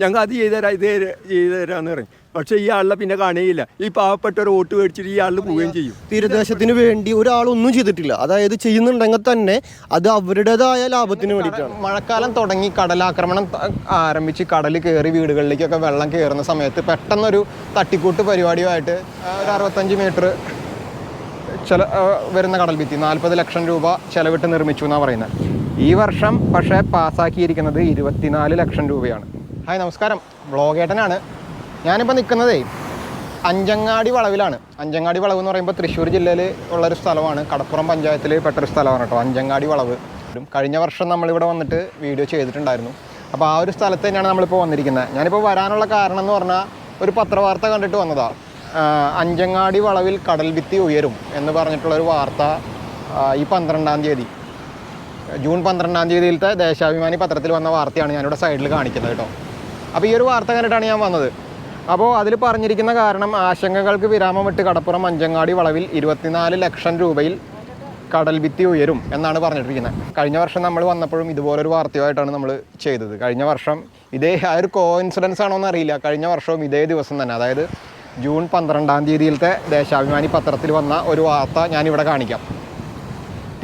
ഞങ്ങൾ അത് ചെയ്തുതരാം ഇത് ചെയ്ത് തരാമെന്ന് പറയും. പക്ഷേ ഈ ആളിനെ പിന്നെ കാണുകയില്ല. ഈ പാവപ്പെട്ട ഒരു വോട്ട് മേടിച്ചിട്ട് ഈ ആളിൽ പോവുകയും ചെയ്യും. തീരദേശത്തിന് വേണ്ടി ഒരാളൊന്നും ചെയ്തിട്ടില്ല. അതായത് ചെയ്യുന്നുണ്ടെങ്കിൽ തന്നെ അത് അവരുടേതായ ലാഭത്തിന് വേണ്ടിയിട്ടാണ്. മഴക്കാലം തുടങ്ങി കടലാക്രമണം ആരംഭിച്ച് കടൽ കയറി വീടുകളിലേക്കൊക്കെ വെള്ളം കയറുന്ന സമയത്ത് പെട്ടെന്നൊരു തട്ടിക്കൂട്ട് പരിപാടിയുമായിട്ട് ഒരു അറുപത്തഞ്ച് മീറ്റർ ചില വരുന്ന കടൽ ഭിത്തി നാൽപ്പത് ലക്ഷം രൂപ ചെലവിട്ട് നിർമ്മിച്ചു എന്നാണ് പറയുന്നത്. ഈ വർഷം പക്ഷേ പാസ്സാക്കിയിരിക്കുന്നത് ഇരുപത്തിനാല് ലക്ഷം രൂപയാണ്. ഹായ് നമസ്കാരം. വ്ളോഗേട്ടനാണ്. ഞാനിപ്പോൾ നിൽക്കുന്നതേ അഞ്ചങ്ങാടി വളവിലാണ്. അഞ്ചങ്ങാടി വളവ് എന്ന് പറയുമ്പോൾ തൃശ്ശൂർ ജില്ലയിൽ ഉള്ളൊരു സ്ഥലമാണ്. കടപ്പുറം പഞ്ചായത്തിൽ പെട്ടൊരു സ്ഥലമാണ് കേട്ടോ അഞ്ചങ്ങാടി വളവ്. കഴിഞ്ഞ വർഷം നമ്മളിവിടെ വന്നിട്ട് വീഡിയോ ചെയ്തിട്ടുണ്ടായിരുന്നു. അപ്പോൾ ആ ഒരു സ്ഥലത്ത് തന്നെയാണ് നമ്മളിപ്പോൾ വന്നിരിക്കുന്നത് ഞാനിപ്പോൾ വരാനുള്ള കാരണം എന്ന് പറഞ്ഞാൽ ഒരു പത്രവാർത്ത കണ്ടിട്ട് വന്നതാണ് അഞ്ചങ്ങാടി വളവിൽ കടൽ ഭിത്തി ഉയരും എന്ന് പറഞ്ഞിട്ടുള്ളൊരു വാർത്ത ഈ പന്ത്രണ്ടാം തീയതി. ജൂൺ പന്ത്രണ്ടാം തീയതിയിലത്തെ ദേശാഭിമാനി പത്രത്തിൽ വന്ന വാർത്തയാണ് ഞാനിവിടെ സൈഡിൽ കാണിക്കുന്നത് കേട്ടോ. അപ്പോൾ ഈ ഒരു വാർത്ത കണ്ടിട്ടാണ് ഞാൻ വന്നത്. അപ്പോൾ അതിൽ പറഞ്ഞിരിക്കുന്ന കാരണം ആശങ്കകൾക്ക് വിരാമമിട്ട് കടപ്പുറം അഞ്ചങ്ങാടി വളവിൽ ഇരുപത്തിനാല് ലക്ഷം രൂപയിൽ കടൽ ഭിത്തി ഉയരും എന്നാണ് പറഞ്ഞിട്ടിരിക്കുന്നത് കഴിഞ്ഞ വർഷം നമ്മൾ വന്നപ്പോഴും ഇതുപോലൊരു വാർത്തയുമായിട്ടാണ് നമ്മൾ ചെയ്തത്. കഴിഞ്ഞ വർഷം ഇതേ ആ ഒരു കോ ഇൻസിഡൻസ് ആണോ എന്ന് അറിയില്ല. കഴിഞ്ഞ വർഷവും ഇതേ ദിവസം തന്നെ അതായത് ജൂൺ പന്ത്രണ്ടാം തീയതിയിലത്തെ ദേശാഭിമാനി പത്രത്തിൽ വന്ന ഒരു വാർത്ത ഞാനിവിടെ കാണിക്കാം.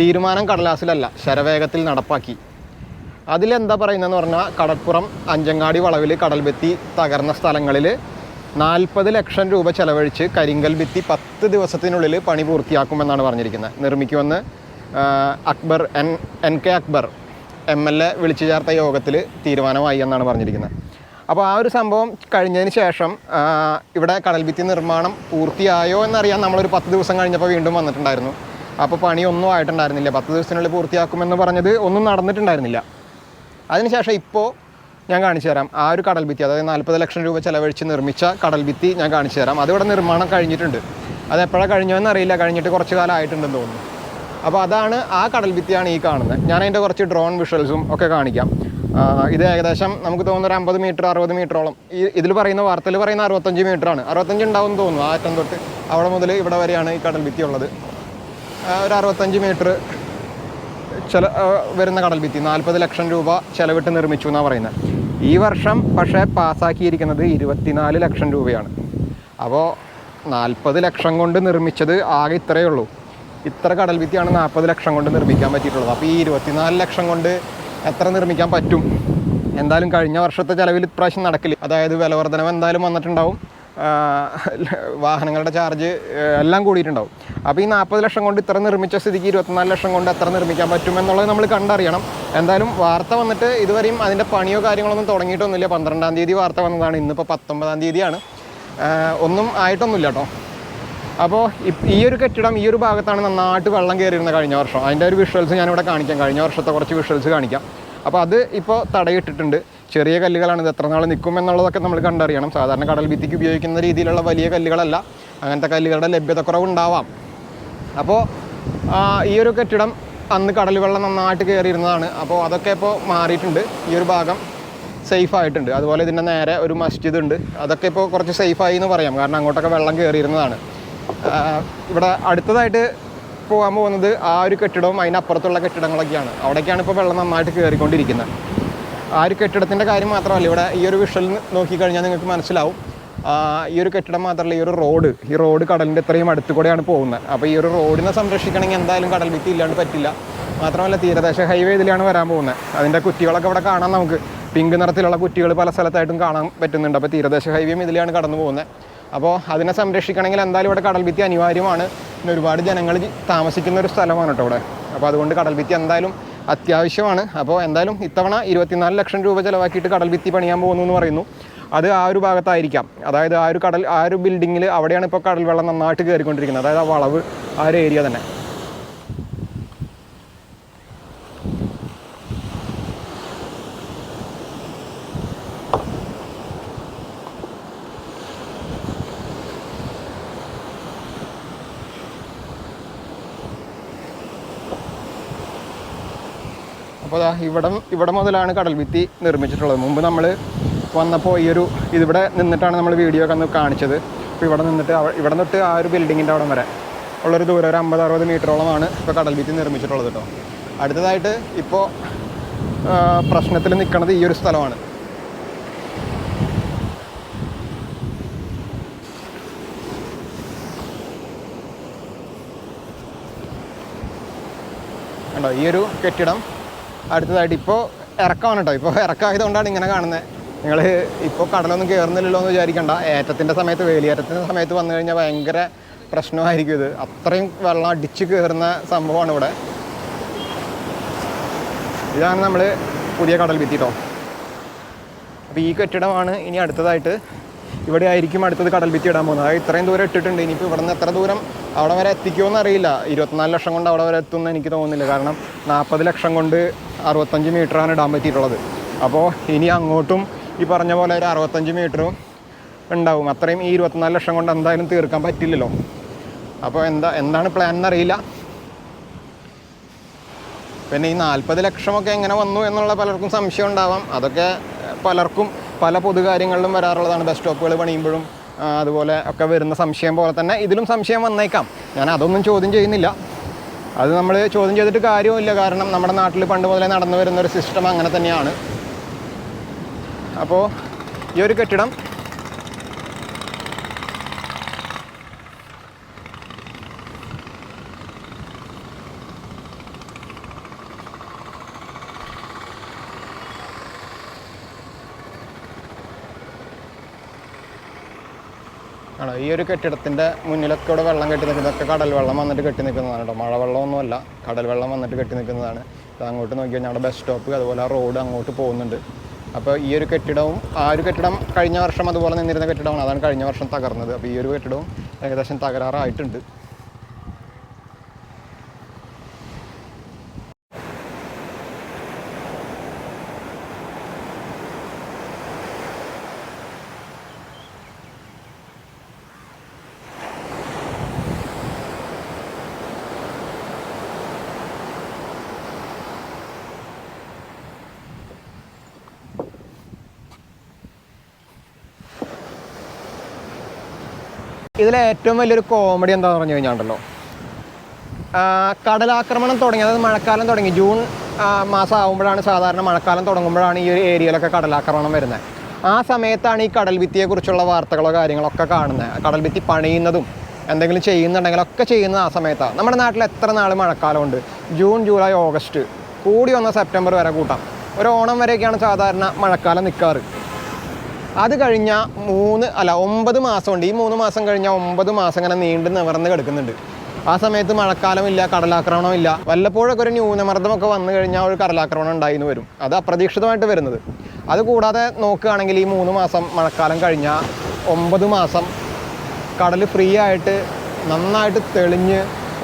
തീരുമാനം കടലാസിലല്ല ശരവേഗത്തിൽ നടപ്പാക്കി. അതിലെന്താ പറയുന്നതെന്ന് പറഞ്ഞാൽ കടപ്പുറം അഞ്ചങ്ങാടി വളവിൽ കടൽ ഭിത്തി തകർന്ന സ്ഥലങ്ങളിൽ നാൽപ്പത് ലക്ഷം രൂപ ചെലവഴിച്ച് കരിങ്കൽ ഭിത്തി പത്ത് ദിവസത്തിനുള്ളിൽ പണി പൂർത്തിയാക്കുമെന്നാണ് പറഞ്ഞിരിക്കുന്നത്. നിർമ്മിക്കുമെന്ന് Akbar N N K Akbar M L A വിളിച്ചു ചേർത്ത യോഗത്തിൽ തീരുമാനമായി എന്നാണ് പറഞ്ഞിരിക്കുന്നത്. അപ്പോൾ ആ ഒരു സംഭവം കഴിഞ്ഞതിന് ശേഷം ഇവിടെ കടൽ ഭിത്തി നിർമ്മാണം പൂർത്തിയായോ എന്നറിയാൻ നമ്മളൊരു പത്ത് ദിവസം കഴിഞ്ഞപ്പോൾ വീണ്ടും വന്നിട്ടുണ്ടായിരുന്നു. അപ്പോൾ പണിയൊന്നും ആയിട്ടുണ്ടായിരുന്നില്ല. പത്ത് ദിവസത്തിനുള്ളിൽ പൂർത്തിയാക്കുമെന്ന് പറഞ്ഞത് ഒന്നും നടന്നിട്ടുണ്ടായിരുന്നില്ല. അതിനുശേഷം ഇപ്പോൾ ഞാൻ കാണിച്ചു തരാം. ആ ഒരു കടൽ ഭിത്തി അതായത് നാൽപ്പത് ലക്ഷം രൂപ ചിലവഴിച്ച് നിർമ്മിച്ച കടൽ ഭിത്തി ഞാൻ കാണിച്ചു തരാം. അതിവിടെ നിർമ്മാണം കഴിഞ്ഞിട്ടുണ്ട്. അത് എപ്പോഴാണ് കഴിഞ്ഞോന്ന് അറിയില്ല. കഴിഞ്ഞിട്ട് കുറച്ച് കാലം ആയിട്ടുണ്ടെന്ന് തോന്നുന്നു. അപ്പോൾ അതാണ് ആ കടൽ ഭിത്തിയാണ് ഈ കാണുന്നത്. ഞാൻ അതിന്റെ കുറച്ച് ഡ്രോൺ വിഷ്വൽസും ഒക്കെ കാണിക്കാം. ഇത് ഏകദേശം നമുക്ക് തോന്നുന്ന ഒരു അമ്പത് മീറ്റർ അറുപത് മീറ്ററോളം ഈ ഇതിൽ പറയുന്ന വാർത്തയിൽ പറയുന്ന അറുപത്തഞ്ച് മീറ്ററാണ് അറുപത്തഞ്ച് ഉണ്ടാവും തോന്നുന്നു. ആ അറ്റം തൊട്ട് അവിടെ മുതൽ ഇവിടെ വരെയാണ് ഈ കടൽ ഭിത്തി ഉള്ളത്. ഒരു അറുപത്തഞ്ച് മീറ്റർ ചില വരുന്ന കടൽ ഭിത്തി. നാൽപ്പത് ലക്ഷം രൂപ ചെലവിട്ട് നിർമ്മിച്ചു എന്നാണ് പറയുന്നത് ഈ വർഷം പക്ഷേ പാസ്സാക്കിയിരിക്കുന്നത് ഇരുപത്തിനാല് ലക്ഷം രൂപയാണ്. അപ്പോൾ നാൽപ്പത് ലക്ഷം കൊണ്ട് നിർമ്മിച്ചത് ആകെ ഇത്രയേ ഉള്ളൂ. ഇത്ര കടൽ ഭിത്തിയാണ് നാൽപ്പത് ലക്ഷം കൊണ്ട് നിർമ്മിക്കാൻ പറ്റിയിട്ടുള്ളത്. അപ്പോൾ ഈ ഇരുപത്തിനാല് ലക്ഷം കൊണ്ട് എത്ര നിർമ്മിക്കാൻ പറ്റും? എന്തായാലും കഴിഞ്ഞ വർഷത്തെ ചിലവിൽ ഇപ്രാവശ്യം നടക്കില്ല. അതായത് വിലവർധനവ് എന്തായാലും വന്നിട്ടുണ്ടാവും. വാഹനങ്ങളുടെ ചാർജ് എല്ലാം കൂടിയിട്ടുണ്ടാവും. അപ്പോൾ ഈ നാൽപ്പത് ലക്ഷം കൊണ്ട് ഇത്ര നിർമ്മിച്ച സ്ഥിതിക്ക് ഇരുപത്തിനാല് ലക്ഷം കൊണ്ട് എത്ര നിർമ്മിക്കാൻ പറ്റും എന്നുള്ളത് നമ്മൾ കണ്ടറിയണം. എന്തായാലും വാർത്ത വന്നിട്ട് ഇതുവരെയും അതിന്റെ പണിയോ കാര്യങ്ങളൊന്നും തുടങ്ങിയിട്ടൊന്നുമില്ല. പന്ത്രണ്ടാം തീയതി വാർത്ത വന്നതാണ്. ഇന്നിപ്പോൾ പത്തൊമ്പതാം തീയതിയാണ്. ഒന്നും ആയിട്ടൊന്നുമില്ല കേട്ടോ. അപ്പോൾ ഈ ഒരു കെട്ടിടം ഈ ഒരു ഭാഗത്താണ് നന്നായിട്ട് വെള്ളം കയറിയിരുന്നത് കഴിഞ്ഞ വർഷം. അതിന്റെ ഒരു വിഷ്വൽസ് ഞാനിവിടെ കാണിക്കാം. കഴിഞ്ഞ വർഷത്തെ കുറച്ച് വിഷ്വൽസ് കാണിക്കാം. അപ്പോൾ അത് ഇപ്പോൾ തടയിട്ടിട്ടുണ്ട്. ചെറിയ കല്ലുകളാണ് ഇത് എത്ര നാൾ നിൽക്കും എന്നുള്ളതൊക്കെ നമ്മൾ കണ്ടറിയണം. സാധാരണ കടൽ ഭിത്തിക്ക് ഉപയോഗിക്കുന്ന രീതിയിലുള്ള വലിയ കല്ലുകളല്ല. അങ്ങനത്തെ കല്ലുകളുടെ ലഭ്യതക്കുറവുണ്ടാവാം. അപ്പോൾ ഈ ഒരു കെട്ടിടം അന്ന് കടൽ വെള്ളം നന്നായിട്ട് കയറിയിരുന്നതാണ്. അപ്പോൾ അതൊക്കെ ഇപ്പോൾ മാറിയിട്ടുണ്ട്. ഈ ഒരു ഭാഗം സേഫ് ആയിട്ടുണ്ട്. അതുപോലെ ഇതിന്റെ നേരെ ഒരു മസ്ജിദ് ഉണ്ട്. അതൊക്കെ ഇപ്പോൾ കുറച്ച് സേഫായി എന്ന് പറയാം. കാരണം അങ്ങോട്ടൊക്കെ വെള്ളം കയറിയിരുന്നതാണ്. ഇവിടെ അടുത്തതായിട്ട് പോകാൻ പോകുന്നത് ആ ഒരു കെട്ടിടവും അതിനപ്പുറത്തുള്ള കെട്ടിടങ്ങളൊക്കെയാണ്. അവിടേക്കാണ് ഇപ്പോൾ വെള്ളം നന്നായിട്ട് കയറിക്കൊണ്ടിരിക്കുന്നത്. ആ ഒരു കെട്ടിടത്തിന്റെ കാര്യം മാത്രമല്ല ഇവിടെ ഈ ഒരു വിഷ്വൽ നോക്കിക്കഴിഞ്ഞാൽ നിങ്ങൾക്ക് മനസ്സിലാവും. ഈ ഒരു കെട്ടിടം മാത്രമല്ല ഈ ഒരു റോഡ് ഈ റോഡ് കടലിന്റെ ഇത്രയും അടുത്ത് കൂടെയാണ് പോകുന്നത്. അപ്പോൾ ഈ ഒരു റോഡിനെ സംരക്ഷിക്കണമെങ്കിൽ എന്തായാലും കടൽ ഭിത്തി ഇല്ലാണ്ട് പറ്റില്ല. മാത്രമല്ല തീരദേശ ഹൈവേ ഇതിലാണ് വരാൻ പോകുന്നത്. അതിന്റെ കുറ്റികളൊക്കെ ഇവിടെ കാണാം നമുക്ക്. പിങ്ക് നിറത്തിലുള്ള കുറ്റികൾ പല സ്ഥലത്തായിട്ടും കാണാൻ പറ്റുന്നുണ്ട്. അപ്പോൾ തീരദേശ ഹൈവേയും ഇതിലാണ് കടന്നു പോകുന്നത്. അപ്പോൾ അതിനെ സംരക്ഷിക്കണമെങ്കിൽ എന്തായാലും ഇവിടെ കടൽ ഭിത്തി അനിവാര്യമാണ്. പിന്നെ ഒരുപാട് ജനങ്ങൾ താമസിക്കുന്ന ഒരു സ്ഥലമാണ് കേട്ടോ ഇവിടെ. അപ്പോൾ അതുകൊണ്ട് കടൽ ഭിത്തി എന്തായാലും അത്യാവശ്യമാണ്. അപ്പോൾ എന്തായാലും ഇത്തവണ ഇരുപത്തിനാല് ലക്ഷം രൂപ ചിലവാക്കിയിട്ട് കടൽ ഭിത്തി പണിയാൻ പോകുന്നു എന്ന് പറയുന്നു. അത് ആ ഒരു ഭാഗത്തായിരിക്കാം. അതായത് ആ ഒരു കടൽ ആ ഒരു ബിൽഡിങ്ങിൽ അവിടെയാണ് ഇപ്പോൾ കടൽ വെള്ളം നന്നായിട്ട് കയറിക്കൊണ്ടിരിക്കുന്നത്. അതായത് ആ വളവ് ആ ഒരു ഏരിയ തന്നെ. ഇവിടെ ഇവിടെ മുതലാണ് കടൽ ഭിത്തി നിർമ്മിച്ചിട്ടുള്ളത്. മുമ്പ് നമ്മൾ വന്നപ്പോൾ ഈ ഒരു ഇതിവിടെ നിന്നിട്ടാണ് നമ്മൾ വീഡിയോ ഒക്കെ കാണിച്ചത്. അപ്പോൾ ഇവിടെ നിന്നിട്ട് ഇവിടെ നിന്നിട്ട് ആ ഒരു ബിൽഡിങ്ങിന്റെ അവിടം വരെ ഉള്ളൊരു ദൂരം ഒരു അമ്പത് അറുപത് മീറ്ററോളമാണ് ഇപ്പോൾ കടൽ ഭിത്തി നിർമ്മിച്ചിട്ടുള്ളത് കേട്ടോ അടുത്തതായിട്ട് ഇപ്പോൾ പ്രശ്നത്തിൽ നിൽക്കുന്നത് ഈ ഒരു സ്ഥലമാണ്. കണ്ടോ? ഈ ഒരു കെട്ടിടം അടുത്തതായിട്ട് ഇപ്പോൾ ഇറക്കമാണ് കേട്ടോ. ഇപ്പോൾ ഇറക്കമായതുകൊണ്ടാണ് ഇങ്ങനെ കാണുന്നത് നിങ്ങൾ ഇപ്പോൾ കടലൊന്നും കയറുന്നില്ലല്ലോ എന്ന് വിചാരിക്കണ്ട. ഏറ്റത്തിന്റെ സമയത്ത് വേലിയേറ്റത്തിന്റെ സമയത്ത് വന്നു കഴിഞ്ഞാൽ ഭയങ്കര പ്രശ്നമായിരിക്കും ഇത്. അത്രയും വെള്ളം അടിച്ച് കയറുന്ന സംഭവമാണ് ഇവിടെ. ഇതാണ് നമ്മൾ പുതിയ കടൽ ഭിത്തി കേട്ടോ. അപ്പോൾ ഈ കെട്ടിടമാണ് ഇനി അടുത്തതായിട്ട് ഇവിടെ ആയിരിക്കും അടുത്തത് കടൽ ഭിത്തി ഇടാൻ പോകുന്നത്. അതായത് ഇത്രയും ദൂരം ഇട്ടിട്ടുണ്ട്. ഇനിയിപ്പോൾ ഇവിടെ നിന്ന് എത്ര ദൂരം അവിടെ വരെ എത്തിക്കുമോ എന്നറിയില്ല. ഇരുപത്തിനാല് ലക്ഷം കൊണ്ട് അവിടെ വരെ എത്തുമെന്ന് എനിക്ക് തോന്നുന്നില്ല. കാരണം നാൽപ്പത് ലക്ഷം കൊണ്ട് അറുപത്തഞ്ച് മീറ്ററാണ് ഇടാൻ പറ്റിയിട്ടുള്ളത് അപ്പോൾ ഇനി അങ്ങോട്ടും ഈ പറഞ്ഞ പോലെ ഒരു അറുപത്തഞ്ച് മീറ്ററും ഉണ്ടാവും. അത്രയും ഈ ഇരുപത്തിനാല് ലക്ഷം കൊണ്ട് എന്തായാലും തീർക്കാൻ പറ്റില്ലല്ലോ. അപ്പോൾ എന്താ എന്താണ് പ്ലാൻ എന്നറിയില്ല. പിന്നെ ഈ നാൽപ്പത് ലക്ഷമൊക്കെ എങ്ങനെ വന്നു എന്നുള്ള പലർക്കും സംശയം ഉണ്ടാവാം. അതൊക്കെ പലർക്കും പല പൊതുകാര്യങ്ങളിലും വരാറുള്ളതാണ്. ബസ് സ്റ്റോപ്പുകൾ പണിയുമ്പോഴും അതുപോലെ ഒക്കെ വരുന്ന സംശയം പോലെ തന്നെ ഇതിലും സംശയം വന്നേക്കാം. ഞാൻ അതൊന്നും ചോദ്യം ചെയ്യുന്നില്ല. അത് നമ്മൾ ചോദ്യം ചെയ്തിട്ട് കാര്യമില്ല കാരണം നമ്മുടെ നാട്ടിൽ പണ്ട് മുതലേ നടന്നു വരുന്ന ഒരു സിസ്റ്റം അങ്ങനെ തന്നെയാണ്. അപ്പോൾ ഈ ഒരു കെട്ടിടം ആണോ? ഈ ഒരു കെട്ടിടത്തിന്റെ മുന്നിലൊക്കെ ഇവിടെ വെള്ളം കെട്ടി നിൽക്കുന്നതൊക്കെ കടൽ വെള്ളം വന്നിട്ട് കെട്ടി നിൽക്കുന്നതാണ് കേട്ടോ. മഴവെള്ളമൊന്നുമല്ല കടൽ വെള്ളം വന്നിട്ട് കെട്ടി നിൽക്കുന്നതാണ്. ഇത് അങ്ങോട്ട് നോക്കി ഞങ്ങളുടെ ബസ് സ്റ്റോപ്പ് അതുപോലെ ആ റോഡ് അങ്ങോട്ട് പോകുന്നുണ്ട്. അപ്പോൾ ഈ ഒരു കെട്ടിടവും ആ ഒരു കെട്ടിടം കഴിഞ്ഞ വർഷം അതുപോലെ നിന്നിരുന്ന കെട്ടിടമാണ്. അതാണ് കഴിഞ്ഞ വർഷം തകർന്നത്. അപ്പോൾ ഈ ഒരു കെട്ടിടവും ഏകദേശം തകരാറായിട്ടുണ്ട്. ഇതിലെ ഏറ്റവും വലിയൊരു കോമഡി എന്താണെന്ന് പറഞ്ഞു കഴിഞ്ഞാണ്ടല്ലോ. കടലാക്രമണം തുടങ്ങി അതായത് മഴക്കാലം തുടങ്ങി. ജൂൺ മാസം ആകുമ്പോഴാണ് സാധാരണ മഴക്കാലം തുടങ്ങുമ്പോഴാണ് ഈ ഒരു ഏരിയയിലൊക്കെ കടലാക്രമണം വരുന്നത് ആ സമയത്താണ് ഈ കടൽ ഭിത്തിയെക്കുറിച്ചുള്ള വാർത്തകളോ കാര്യങ്ങളൊക്കെ കാണുന്നത് കടൽ ഭിത്തി പണിയുന്നതും എന്തെങ്കിലും ചെയ്യുന്നുണ്ടെങ്കിലൊക്കെ ചെയ്യുന്നത് ആ സമയത്താണ് നമ്മുടെ നാട്ടിൽ എത്ര നാൾ മഴക്കാലമുണ്ട്? June July August. കൂടി വന്ന സെപ്റ്റംബർ വരെ കൂട്ടാം. ഒരു ഓണം വരെയൊക്കെയാണ് സാധാരണ മഴക്കാലം നിൽക്കാറ് അത് കഴിഞ്ഞ മൂന്ന് അല്ല ഒമ്പത് മാസമുണ്ട്. ഈ മൂന്ന് മാസം കഴിഞ്ഞ ഒമ്പത് മാസം ഇങ്ങനെ നീണ്ടു നിവർന്ന് കിടക്കുന്നുണ്ട്. ആ സമയത്ത് മഴക്കാലമില്ല കടലാക്രമണമില്ല. വല്ലപ്പോഴൊക്കെ ഒരു ന്യൂനമർദ്ദമൊക്കെ വന്നു കഴിഞ്ഞാൽ ഒരു കടലാക്രമണം ഉണ്ടായിന്ന് വരും. അത് അപ്രതീക്ഷിതമായിട്ട് വരുന്നത്. അത് കൂടാതെ നോക്കുകയാണെങ്കിൽ ഈ മൂന്ന് മാസം മഴക്കാലം കഴിഞ്ഞ ഒമ്പത് മാസം കടൽ ഫ്രീ ആയിട്ട് നന്നായിട്ട് തെളിഞ്ഞ്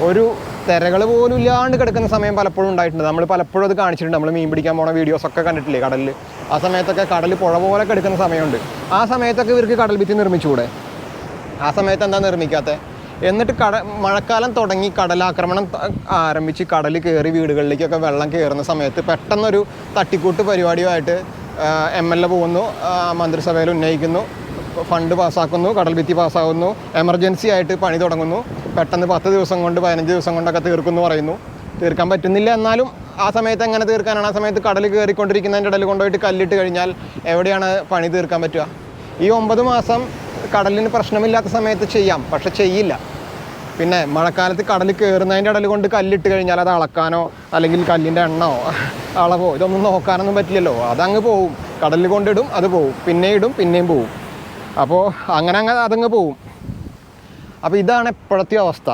ഒരു തിരകൾ പോലും ഇല്ലാണ്ട് കിടക്കുന്ന സമയം പലപ്പോഴും ഉണ്ടായിട്ടുണ്ട്. നമ്മൾ പലപ്പോഴും അത് കാണിച്ചിട്ടുണ്ട്. നമ്മൾ മീൻ പിടിക്കാൻ പോണ വീഡിയോസൊക്കെ കണ്ടിട്ടില്ലേ കടലിൽ ആ സമയത്തൊക്കെ കടൽ പുഴ പോലെ എടുക്കുന്ന സമയമുണ്ട്. ആ സമയത്തൊക്കെ ഇവർക്ക് കടൽ ഭിത്തി നിർമ്മിച്ചുകൂടെ? ആ സമയത്ത് എന്താ നിർമ്മിക്കാത്തത് എന്നിട്ട് കട മഴക്കാലം തുടങ്ങി കടലാക്രമണം ആരംഭിച്ച് കടൽ കയറി വീടുകളിലേക്കൊക്കെ വെള്ളം കയറുന്ന സമയത്ത് പെട്ടെന്നൊരു തട്ടിക്കൂട്ട് പരിപാടിയുമായിട്ട് എം എൽ എ പോകുന്നു മന്ത്രിസഭയിൽ ഉന്നയിക്കുന്നു ഫണ്ട് പാസ്സാക്കുന്നു കടൽ ഭിത്തി പാസ്സാകുന്നു എമർജൻസി ആയിട്ട് പണി തുടങ്ങുന്നു പെട്ടെന്ന് പത്ത് ദിവസം കൊണ്ട് പതിനഞ്ച് ദിവസം കൊണ്ടൊക്കെ തീർക്കുന്നു പറയുന്നു. തീർക്കാൻ പറ്റുന്നില്ല. എന്നാലും ആ സമയത്ത് എങ്ങനെ തീർക്കാനാണ്? ആ സമയത്ത് കടൽ കയറിക്കൊണ്ടിരിക്കുന്നതിന്റെ ഇടയിൽ കൊണ്ടുപോയിട്ട് കല്ലിട്ട് കഴിഞ്ഞാൽ എവിടെയാണ് പണി തീർക്കാൻ പറ്റുക? ഈ ഒമ്പത് മാസം കടലിന് പ്രശ്നമില്ലാത്ത സമയത്ത് ചെയ്യാം പക്ഷെ ചെയ്യില്ല. പിന്നെ മഴക്കാലത്ത് കടൽ കയറുന്നതിന്റെ ഇടയിൽ കൊണ്ട് കല്ലിട്ട് കഴിഞ്ഞാൽ അത് അളക്കാനോ അല്ലെങ്കിൽ കല്ലിന്റെ എണ്ണോ അളവോ ഇതൊന്നും നോക്കാനൊന്നും പറ്റില്ലല്ലോ. അതങ്ങ് പോവും. കടലിൽ കൊണ്ടിടും അത് പോവും. പിന്നെ ഇടും പിന്നെയും പോവും. അപ്പോൾ അങ്ങനെ അങ്ങ് അതങ്ങ് പോവും. അപ്പോൾ ഇതാണ് എപ്പോഴത്തെ അവസ്ഥ.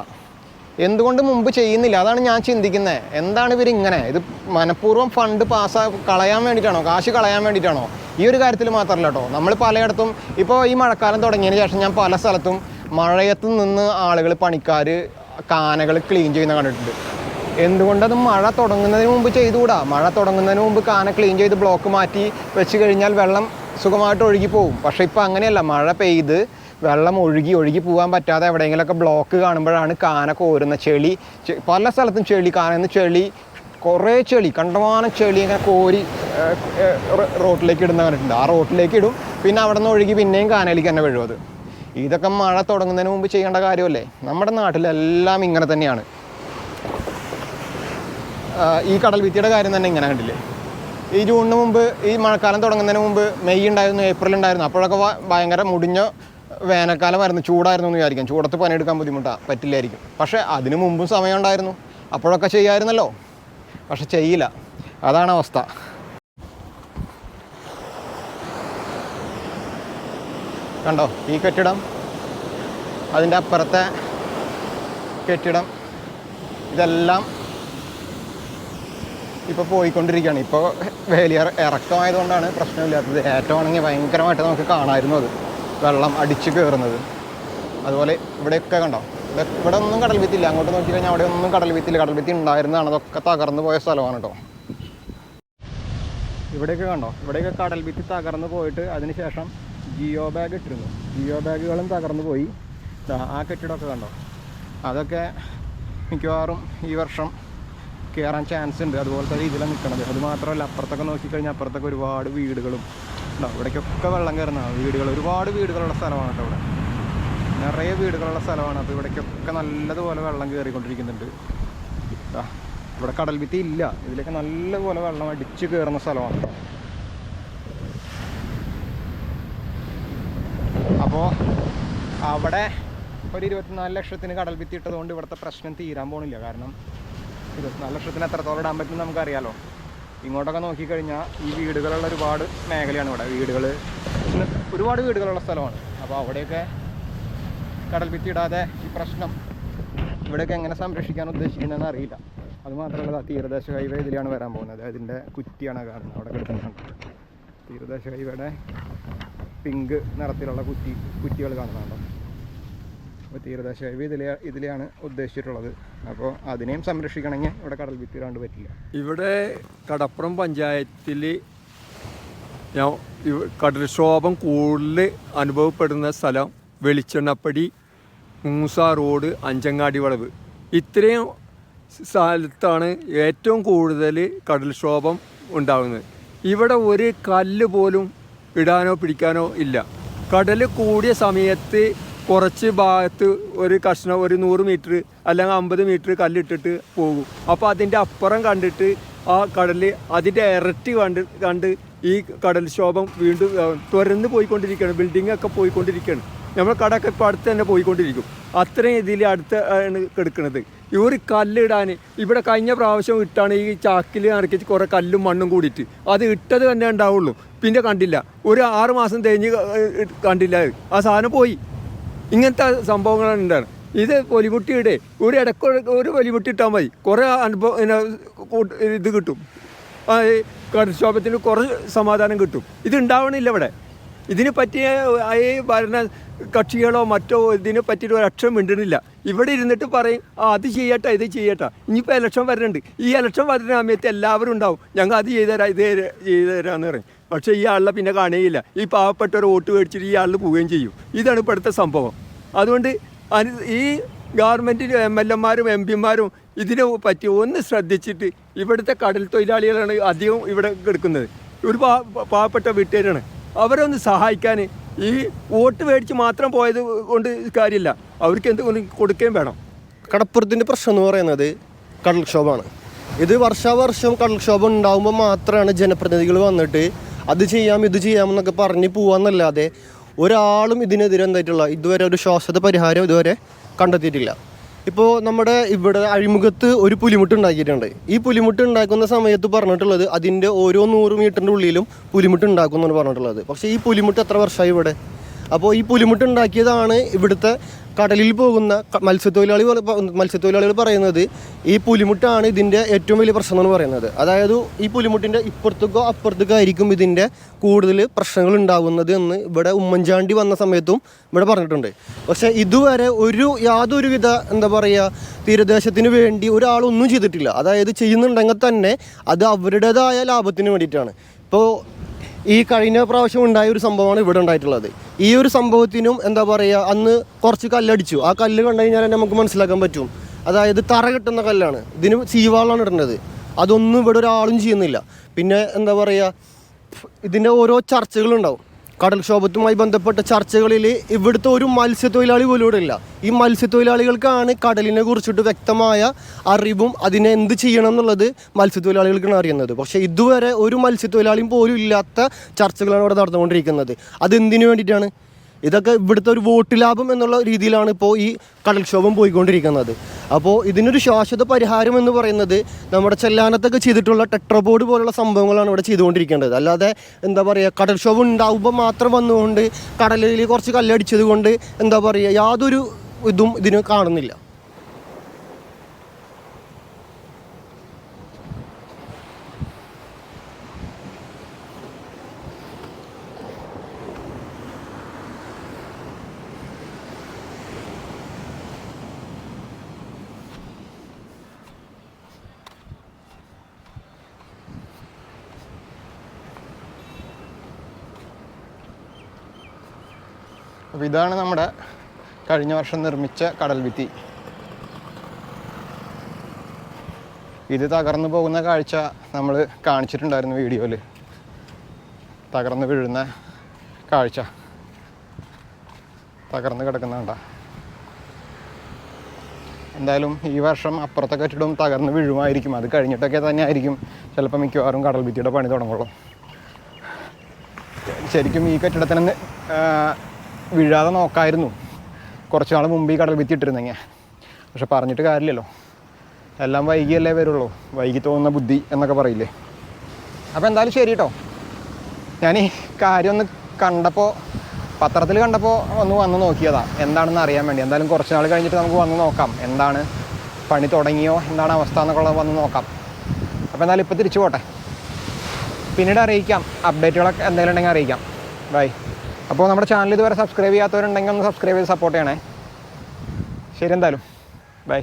എന്തുകൊണ്ട് മുമ്പ് ചെയ്യുന്നില്ല? അതാണ് ഞാൻ ചിന്തിക്കുന്നത് എന്താണ് ഇവർ ഇങ്ങനെ ഇത് മനഃപൂർവം ഫണ്ട് പാസ്സാ കളയാൻ വേണ്ടിയിട്ടാണോ? കാശ് കളയാൻ വേണ്ടിയിട്ടാണോ? ഈ ഒരു കാര്യത്തിൽ മാത്രമല്ല കേട്ടോ നമ്മൾ പലയിടത്തും ഇപ്പോൾ ഈ മഴക്കാലം തുടങ്ങിയതിന് ശേഷം ഞാൻ പല സ്ഥലത്തും മഴയത്ത് നിന്ന് ആളുകൾ പണിക്കാർ കാനകൾ ക്ലീൻ ചെയ്യുന്ന കണ്ടിട്ടുണ്ട്. എന്തുകൊണ്ടത് മഴ തുടങ്ങുന്നതിന് മുമ്പ് ചെയ്തുകൂടാ? മഴ തുടങ്ങുന്നതിന് മുമ്പ് കാന ക്ലീൻ ചെയ്ത് ബ്ലോക്ക് മാറ്റി വെച്ച് കഴിഞ്ഞാൽ വെള്ളം സുഖമായിട്ട് ഒഴുകി പോകും പക്ഷേ ഇപ്പോൾ അങ്ങനെയല്ല. മഴ പെയ്ത് വെള്ളം ഒഴുകി ഒഴുകി പോകാൻ പറ്റാതെ എവിടെയെങ്കിലുമൊക്കെ ബ്ലോക്ക് കാണുമ്പോഴാണ് കാന കോരുന്ന ചെളി പല സ്ഥലത്തും ചെളി കാനന്ന് ചെളി കുറേ ചെളി കണ്ടമാനം ചെളി ഇങ്ങനെ കോരി റോട്ടിലേക്ക് ഇടുന്ന കണ്ടിട്ടുണ്ട്. ആ റോട്ടിലേക്ക് ഇടും. പിന്നെ അവിടെ നിന്ന് ഒഴുകി പിന്നെയും കാനയിലേക്ക് തന്നെ വീഴും ഇതൊക്കെ മഴ തുടങ്ങുന്നതിന് മുമ്പ് ചെയ്യേണ്ട കാര്യമല്ലേ? നമ്മുടെ നാട്ടിലെല്ലാം ഇങ്ങനെ തന്നെയാണ്. ഈ കടൽ ഭിത്തിയുടെ കാര്യം തന്നെ ഇങ്ങനെ കണ്ടില്ലേ? ഈ ജൂണിന് മുമ്പ് ഈ മഴക്കാലം തുടങ്ങുന്നതിന് മുമ്പ് മെയ് ഉണ്ടായിരുന്നു ഏപ്രിൽ ഉണ്ടായിരുന്നു. അപ്പോഴൊക്കെ ഭയങ്കര മുടിഞ്ഞ വേനൽക്കാലമായിരുന്നു ചൂടായിരുന്നു എന്ന് വിചാരിക്കാം. ചൂടത്ത് പണിയെടുക്കാൻ ബുദ്ധിമുട്ടാണ് പറ്റില്ലായിരിക്കും. പക്ഷേ അതിന് മുമ്പും സമയം ഉണ്ടായിരുന്നു. അപ്പോഴൊക്കെ ചെയ്യായിരുന്നല്ലോ. പക്ഷെ ചെയ്യില്ല. അതാണ് അവസ്ഥ. കണ്ടോ? ഈ കെട്ടിടം അതിന്റെ അപ്പുറത്തെ കെട്ടിടം ഇതെല്ലാം ഇപ്പോൾ പോയിക്കൊണ്ടിരിക്കുകയാണ്. ഇപ്പോൾ വേലിയർ ഇറ- ഇറക്കമായതുകൊണ്ടാണ് പ്രശ്നമില്ലാത്തത്. ഏറ്റമാണെങ്കിൽ ഭയങ്കരമായിട്ട് നമുക്ക് കാണാമായിരുന്നു അത്. വെള്ളം അടിച്ചു കയറുന്നത് അതുപോലെ ഇവിടെയൊക്കെ കണ്ടോ? ഇവിടെ ഇവിടെ ഒന്നും കടൽ ഭിത്തില്ല അങ്ങോട്ട് നോക്കി കഴിഞ്ഞാൽ അവിടെ ഒന്നും കടൽ ഭിത്തില്ല കടൽ ഭിത്തി ഉണ്ടായിരുന്നതാണ്. അതൊക്കെ തകർന്നു പോയ സ്ഥലമാണ് കേട്ടോ ഇവിടെയൊക്കെ കണ്ടോ? ഇവിടെയൊക്കെ കടൽ ഭിത്തി തകർന്നു പോയിട്ട് അതിനുശേഷം ജിയോ ബാഗ് ഇട്ടിരുന്നു. ജിയോ ബാഗുകളും തകർന്നു പോയി. ആ കെട്ടിടമൊക്കെ കണ്ടോ? അതൊക്കെ മിക്കവാറും ഈ വർഷം കയറാൻ ചാൻസ് ഉണ്ട്. അതുപോലത്തെ രീതിയിലാണ് നിൽക്കണത് അത് മാത്രമല്ല അപ്പുറത്തൊക്കെ നോക്കിക്കഴിഞ്ഞാൽ അപ്പുറത്തൊക്കെ ഒരുപാട് വീടുകളും ഉണ്ടാവും ഇവിടേക്കൊക്കെ വെള്ളം കയറുന്ന വീടുകൾ ഒരുപാട് വീടുകളുള്ള സ്ഥലമാണ് കേട്ടോ ഇവിടെ. നിറയെ വീടുകളുള്ള സ്ഥലമാണ്. അപ്പോൾ ഇവിടേക്കൊക്കെ നല്ലതുപോലെ വെള്ളം കയറിക്കൊണ്ടിരിക്കുന്നുണ്ട്. ഇവിടെ കടൽ ഭിത്തി ഇല്ല. ഇതിലേക്ക് നല്ലപോലെ വെള്ളം അടിച്ച് കയറുന്ന സ്ഥലമാണ് കേട്ടോ. അപ്പോൾ അവിടെ ഒരു ഇരുപത്തിനാല് ലക്ഷത്തിന് കടൽ ഭിത്തി ഇട്ടതുകൊണ്ട് ഇവിടുത്തെ പ്രശ്നം തീരാൻ പോണില്ല. കാരണം ഇരുപത്തിനാല് ലക്ഷത്തിന് എത്രത്തോളം ഇടാൻ പറ്റും നമുക്കറിയാലോ. ഇങ്ങോട്ടൊക്കെ നോക്കിക്കഴിഞ്ഞാൽ ഈ വീടുകളുള്ള ഒരുപാട് മേഖലയാണ് ഇവിടെ. വീടുകൾ ഒരുപാട് വീടുകളുള്ള സ്ഥലമാണ്. അപ്പോൾ അവിടെയൊക്കെ കടൽ ഭിത്തി ഇടാതെ ഈ പ്രശ്നം ഇവിടെയൊക്കെ എങ്ങനെ സംരക്ഷിക്കാൻ ഉദ്ദേശിക്കുന്നതെന്ന് അറിയില്ല. അതുമാത്രമല്ല തീരദേശ ഹൈവേ ഇതിലാണ് വരാൻ പോകുന്നത്. അതിന്റെ കുറ്റിയാണ് കാണുന്നത്. അവിടെ കിടക്കുന്നുണ്ട് തീരദേശ ഹൈവേയുടെ പിങ്ക് നിറത്തിലുള്ള കുറ്റി കുറ്റികൾ കാണുന്നുണ്ടോ അപ്പോൾ തീരദേശ ഹൈവേ ഇതിലെ ഇതിലെയാണ് ഉദ്ദേശിച്ചിട്ടുള്ളത്. അപ്പോൾ അതിനെയും സംരക്ഷിക്കണമെങ്കിൽ ഇവിടെ കടൽ ഭിത്തിയിലാണ്ട് പറ്റില്ല. ഇവിടെ കടപ്പുറം പഞ്ചായത്തിൽ ഞാൻ കടൽക്ഷോഭം കൂടുതൽ അനുഭവപ്പെടുന്ന സ്ഥലം വെളിച്ചെണ്ണപ്പടി മൂസ റോഡ് അഞ്ചങ്ങാടി വളവ്. ഇത്രയും സ്ഥലത്താണ് ഏറ്റവും കൂടുതൽ കടൽക്ഷോഭം ഉണ്ടാകുന്നത് ഇവിടെ ഒരു കല്ല് പോലും ഇടാനോ പിടിക്കാനോ ഇല്ല. കടൽ കൂടിയ സമയത്ത് കുറച്ച് ഭാഗത്ത് ഒരു കഷ്ണം ഒരു നൂറ് മീറ്റർ അല്ലെങ്കിൽ അമ്പത് മീറ്റർ കല്ലിട്ടിട്ട് പോകും. അപ്പോൾ അതിന്റെ അപ്പുറം കണ്ടിട്ട് ആ കടൽ അതിന്റെ ഇരട്ടി കണ്ട് കണ്ട് ഈ കടൽക്ഷോഭം വീണ്ടും തുരന്ന് പോയിക്കൊണ്ടിരിക്കുകയാണ്. ബിൽഡിംഗ് ഒക്കെ പോയിക്കൊണ്ടിരിക്കുകയാണ്. നമ്മൾ കടയൊക്കെ ഇപ്പോൾ അടുത്ത് തന്നെ പോയിക്കൊണ്ടിരിക്കും. അത്രയും ഇതിൽ അടുത്ത് ആണ് കിടക്കുന്നത്. ഒരു കല്ലിടാൻ ഇവിടെ കഴിഞ്ഞ പ്രാവശ്യം ഇട്ടാണ് ഈ ചാക്കിൽ ഇറക്കി കുറേ കല്ലും മണ്ണും കൂടിയിട്ട്. അത് ഇട്ടത് തന്നെ ഉണ്ടാവുള്ളൂ. പിന്നെ കണ്ടില്ല. ഒരു ആറ് മാസം തേഞ്ഞ് കണ്ടില്ല. ആ സാധനം പോയി. ഇങ്ങനത്തെ സംഭവങ്ങളാണ് ഉണ്ടാണ് ഇത് പൊലിമുട്ടിയുടെ ഒരു ഇടയ്ക്ക് ഒരു പൊലിമുട്ടി ഇട്ടാൽ മതി. കുറേ അനുഭവം പിന്നെ ഇത് കിട്ടും. കടൽക്ഷോഭത്തിന് കുറേ സമാധാനം കിട്ടും. ഇത് ഉണ്ടാവണില്ല ഇവിടെ. ഇതിനെ പറ്റിയ ഈ ഭരണ കക്ഷികളോ മറ്റോ ഇതിനെ പറ്റിയിട്ട് ഒരു അക്ഷരം മിണ്ടുന്നില്ല ഇവിടെ ഇരുന്നിട്ട് പറയും ആ അത് ചെയ്യട്ടെ ഇത് ചെയ്യട്ടെ. ഇനിയിപ്പോൾ ഇലക്ഷൻ വരുന്നുണ്ട് ഈ ഇലക്ഷൻ വരുന്ന സമയത്ത് എല്ലാവരും ഉണ്ടാവും. ഞങ്ങൾ അത് ചെയ്തു തരാം ഇത് ചെയ്തു തരാമെന്ന് പറയും. പക്ഷേ ആളിനെ പിന്നെ കാണുകയില്ല. ഈ പാവപ്പെട്ടവർ വോട്ട് മേടിച്ചിട്ട് ഈ ആളിൽ പോവുകയും ചെയ്യും. ഇതാണ് ഇപ്പോഴത്തെ സംഭവം. അതുകൊണ്ട് ഈ ഗവൺമെന്റിന്റെ എം എൽ എമാരും എം പിമാരും ഇതിനെ പറ്റി ഒന്ന് ശ്രദ്ധിച്ചിട്ട് ഇവിടുത്തെ കടൽ തൊഴിലാളികളാണ് അധികം ഇവിടെ കിടക്കുന്നത്. ഒരു പാ പാവപ്പെട്ട വീട്ടുകാരാണ്. അവരെ ഒന്ന് സഹായിക്കാൻ ഈ വോട്ട് മേടിച്ച് മാത്രം പോയത് കൊണ്ട് കാര്യമില്ല. അവർക്ക് എന്തെങ്കിലും കൊടുക്കുകയും വേണം. കടപ്പുറത്തിന്റെ പ്രശ്നം എന്ന് പറയുന്നത് കടൽക്ഷോഭമാണ്. ഇത് വർഷാവർഷം കടൽക്ഷോഭം ഉണ്ടാകുമ്പോൾ മാത്രമാണ് ജനപ്രതിനിധികൾ വന്നിട്ട് അത് ചെയ്യാം ഇത് ചെയ്യാമെന്നൊക്കെ പറഞ്ഞ് പോവാന്നല്ലാതെ ഒരാളും ഇതിനെതിരെ എന്തായിട്ടുള്ള ഇതുവരെ ഒരു ശ്വാസത പരിഹാരം ഇതുവരെ കണ്ടെത്തിയിട്ടില്ല. ഇപ്പോൾ നമ്മുടെ ഇവിടെ അഴിമുഖത്ത് ഒരു പുലിമുട്ട് ഉണ്ടാക്കിയിട്ടുണ്ട്. ഈ പുലിമുട്ട് ഉണ്ടാക്കുന്ന സമയത്ത് പറഞ്ഞിട്ടുള്ളത് അതിന്റെ ഓരോ നൂറ് മീറ്ററിന്റെ ഉള്ളിലും പുലിമുട്ട് ഉണ്ടാക്കുമെന്നാണ് പറഞ്ഞിട്ടുള്ളത്. പക്ഷേ ഈ പുലിമുട്ട് എത്ര വർഷമായി ഇവിടെ? അപ്പോൾ ഈ പുലിമുട്ട് ഉണ്ടാക്കിയതാണ് ഇവിടുത്തെ കടലിൽ പോകുന്ന മത്സ്യത്തൊഴിലാളി മത്സ്യത്തൊഴിലാളികൾ പറയുന്നത് ഈ പുലിമുട്ടാണ് ഇതിന്റെ ഏറ്റവും വലിയ പ്രശ്നം എന്ന് പറയുന്നത്. അതായത് ഈ പുലിമുട്ടിന്റെ ഇപ്പുറത്തേക്കോ അപ്പുറത്തേക്കോ ആയിരിക്കും ഇതിന്റെ കൂടുതൽ പ്രശ്നങ്ങൾ ഉണ്ടാകുന്നത് എന്ന് ഇവിടെ ഉമ്മൻചാണ്ടി വന്ന സമയത്തും ഇവിടെ പറഞ്ഞിട്ടുണ്ട്. പക്ഷേ ഇതുവരെ ഒരു യാതൊരുവിധ എന്താ പറയുക തീരദേശത്തിന് വേണ്ടി ഒരാളൊന്നും ചെയ്തിട്ടില്ല. അതായത് ചെയ്യുന്നുണ്ടെങ്കിൽ തന്നെ അത് അവരുടേതായ ലാഭത്തിന് വേണ്ടിയിട്ടാണ്. ഇപ്പോൾ ഈ കഴിഞ്ഞ പ്രാവശ്യം ഉണ്ടായ ഒരു സംഭവമാണ് ഇവിടെ ഉണ്ടായിട്ടുള്ളത്. ഈ ഒരു സംഭവത്തിനും എന്താ പറയുക അന്ന് കുറച്ച് കല്ലടിച്ചു. ആ കല്ല് കണ്ടു കഴിഞ്ഞാൽ നമുക്ക് മനസ്സിലാക്കാൻ പറ്റും. അതായത് തറ കിട്ടുന്ന കല്ലാണ്. ഇതിന് സീവാളാണ് ഇടേണ്ടത്. അതൊന്നും ഇവിടെ ഒരാളും ചെയ്യുന്നില്ല. പിന്നെ എന്താ പറയുക ഇതിന്റെ ഓരോ ചർച്ചകളുണ്ടാവും. കടൽക്ഷോഭത്തുമായി ബന്ധപ്പെട്ട ചർച്ചകളിൽ ഇവിടുത്തെ ഒരു മത്സ്യത്തൊഴിലാളി പോലും ഇവിടെ ഇല്ല. ഈ മത്സ്യത്തൊഴിലാളികൾക്കാണ് കടലിനെ കുറിച്ചിട്ട് വ്യക്തമായ അറിവും അതിനെ എന്ത് ചെയ്യണം എന്നുള്ളത് മത്സ്യത്തൊഴിലാളികൾക്കാണ് അറിയുന്നത്. പക്ഷേ ഇതുവരെ ഒരു മത്സ്യത്തൊഴിലാളിയും പോലും ഇല്ലാത്ത ചർച്ചകളാണ് ഇവിടെ നടന്നുകൊണ്ടിരിക്കുന്നത്. അതെന്തിനു വേണ്ടിയിട്ടാണ്? ഇതൊക്കെ ഇവിടുത്തെ ഒരു വോട്ട് ലാഭം എന്നുള്ള രീതിയിലാണ് ഇപ്പോൾ ഈ കടൽക്ഷോഭം പോയിക്കൊണ്ടിരിക്കുന്നത്. അപ്പോൾ ഇതിനൊരു ശാശ്വത പരിഹാരം എന്ന് പറയുന്നത് നമ്മുടെ ചെല്ലാനത്തൊക്കെ ചെയ്തിട്ടുള്ള ടെട്രബോർഡ് പോലുള്ള സംഭവങ്ങളാണ് ഇവിടെ ചെയ്തുകൊണ്ടിരിക്കേണ്ടത്. അല്ലാതെ എന്താ പറയുക കടൽക്ഷോഭം ഉണ്ടാവുമ്പോൾ മാത്രം വന്നുകൊണ്ട് കടലിൽ കുറച്ച് കല്ലടിച്ചത് കൊണ്ട് എന്താ പറയുക യാതൊരു ഇതും ഇതിന് കാണുന്നില്ല. ഇതാണ് നമ്മുടെ കഴിഞ്ഞ വർഷം നിർമ്മിച്ച കടൽ ഭിത്തി. ഇത് തകർന്നു പോകുന്ന കാഴ്ച നമ്മൾ കാണിച്ചിട്ടുണ്ടായിരുന്നു വീഡിയോയിൽ തകർന്ന് വീഴുന്ന കാഴ്ച. തകർന്ന് കിടക്കുന്ന കണ്ട. എന്തായാലും ഈ വർഷം അപ്പുറത്തെ കെട്ടിടവും തകർന്ന് വീഴുമായിരിക്കും. അത് കഴിഞ്ഞിട്ടൊക്കെ തന്നെ ആയിരിക്കും ചിലപ്പോൾ മിക്കവാറും കടൽ ഭിത്തിയുടെ പണി തുടങ്ങുള്ളൂ. ശരിക്കും ഈ കെട്ടിടത്തിന് വീഴാതെ നോക്കായിരുന്നു. കുറച്ച് നാൾ മുമ്പ് ഈ കടൽ വിത്തിയിട്ടിരുന്നെങ്കിൽ പക്ഷെ പറഞ്ഞിട്ട് കാര്യമില്ലല്ലോ. എല്ലാം വൈകിയല്ലേ വരുള്ളൂ. വൈകി തോന്നുന്ന ബുദ്ധി എന്നൊക്കെ പറയില്ലേ. അപ്പോൾ എന്തായാലും ശരി കേട്ടോ ഞാൻ ഈ കാര്യം ഒന്ന് കണ്ടപ്പോൾ പത്രത്തിൽ കണ്ടപ്പോൾ ഒന്ന് വന്ന് നോക്കിയതാ. എന്താണെന്ന് അറിയാൻ വേണ്ടി. എന്തായാലും കുറച്ച് നാൾ കഴിഞ്ഞിട്ട് നമുക്ക് വന്ന് നോക്കാം. എന്താണ് പണി തുടങ്ങിയോ? എന്താണ് അവസ്ഥ എന്നൊക്കെ വന്ന് നോക്കാം. അപ്പോൾ എന്തായാലും ഇപ്പോൾ തിരിച്ചു പോട്ടെ. പിന്നീട് അറിയിക്കാം. അപ്ഡേറ്റുകളൊക്കെ എന്തെങ്കിലും ഉണ്ടെങ്കിൽ അറിയിക്കാം. ബൈ. അപ്പോൾ നമ്മുടെ ചാനൽ ഇതുവരെ സബ്സ്ക്രൈബ് ചെയ്യാത്തവരുണ്ടെങ്കിൽ ഒന്ന് സബ്സ്ക്രൈബ് ചെയ്ത് സപ്പോർട്ട് ചെയ്യണേ. ശരി എന്തായാലും. ബൈ